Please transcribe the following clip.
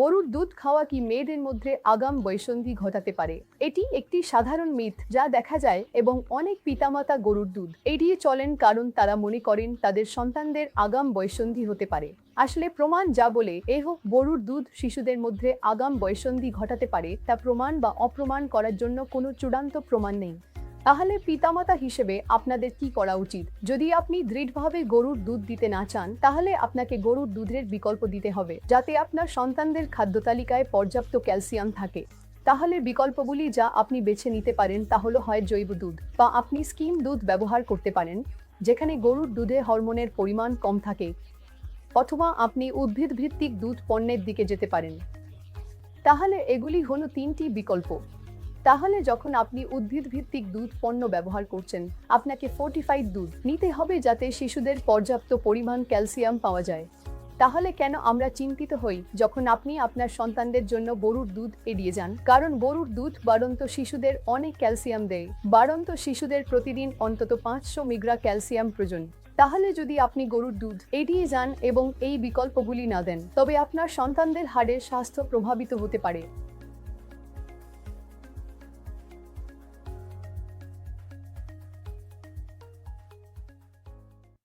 গরুর দুধ খাওয়া কি মেয়েদের মধ্যে আগাম বৈসন্ধি ঘটাতে পারে? এটি একটি সাধারণ মিথ যা দেখা যায় এবং অনেক পিতামাতা গরুর দুধ। এড়িয়ে চলেন কারণ তারা মনে করেন তাদের সন্তানদের আগাম বৈসন্ধি হতে পারে। আসলে প্রমাণ যা বলে, এহ গরুর দুধ শিশুদের মধ্যে আগাম বৈসন্ধি ঘটাতে পারে তা প্রমাণ বা অপ্রমাণ করার জন্য কোনো চূড়ান্ত প্রমাণ নেই। তাহলে পিতামাতা হিসেবে আপনাদের কি করা উচিত? যদি আপনি দৃঢ়ভাবে গরুর দুধ দিতে না চান, তাহলে আপনাকে গরুর দুধের বিকল্প দিতে হবে, যাতে আপনার সন্তানদের খাদ্য তালিকায় পর্যাপ্ত ক্যালসিয়াম থাকে। তাহলে বিকল্পগুলি যা আপনি বেছে নিতে পারেন তা হলো হয় জৈব দুধ বা আপনি স্কিম দুধ ব্যবহার করতে পারেন, যেখানে গরুর দুধে হরমোনের পরিমাণ কম থাকে, অথবা আপনি উদ্ভিদ ভিত্তিক দুধ পণ্যের দিকে যেতে পারেন। তাহলে এগুলি হলো তিনটি বিকল্প। তাহলে যখন আপনি উদ্ভিদ ভিত্তিক দুধ পণ্য ব্যবহার করছেন, আপনাকে ফোর্টিফাইড দুধ নিতে হবে যাতে শিশুদের পর্যাপ্ত পরিমাণ ক্যালসিয়াম পাওয়া যায়। তাহলে কেন আমরা চিন্তিত হই যখন আপনি আপনার সন্তানদের জন্য গরুর দুধ এড়িয়ে যান? কারণ গরুর দুধ বাড়ন্ত শিশুদের অনেক ক্যালসিয়াম দেয়। বাড়ন্ত শিশুদের প্রতিদিন অন্তত পাঁচশো মিগ্রা ক্যালসিয়াম প্রয়োজন। তাহলে যদি আপনি গরুর দুধ এড়িয়ে যান এবং এই বিকল্পগুলি না দেন, তবে আপনার সন্তানদের হাড়ের স্বাস্থ্য প্রভাবিত হতে পারে।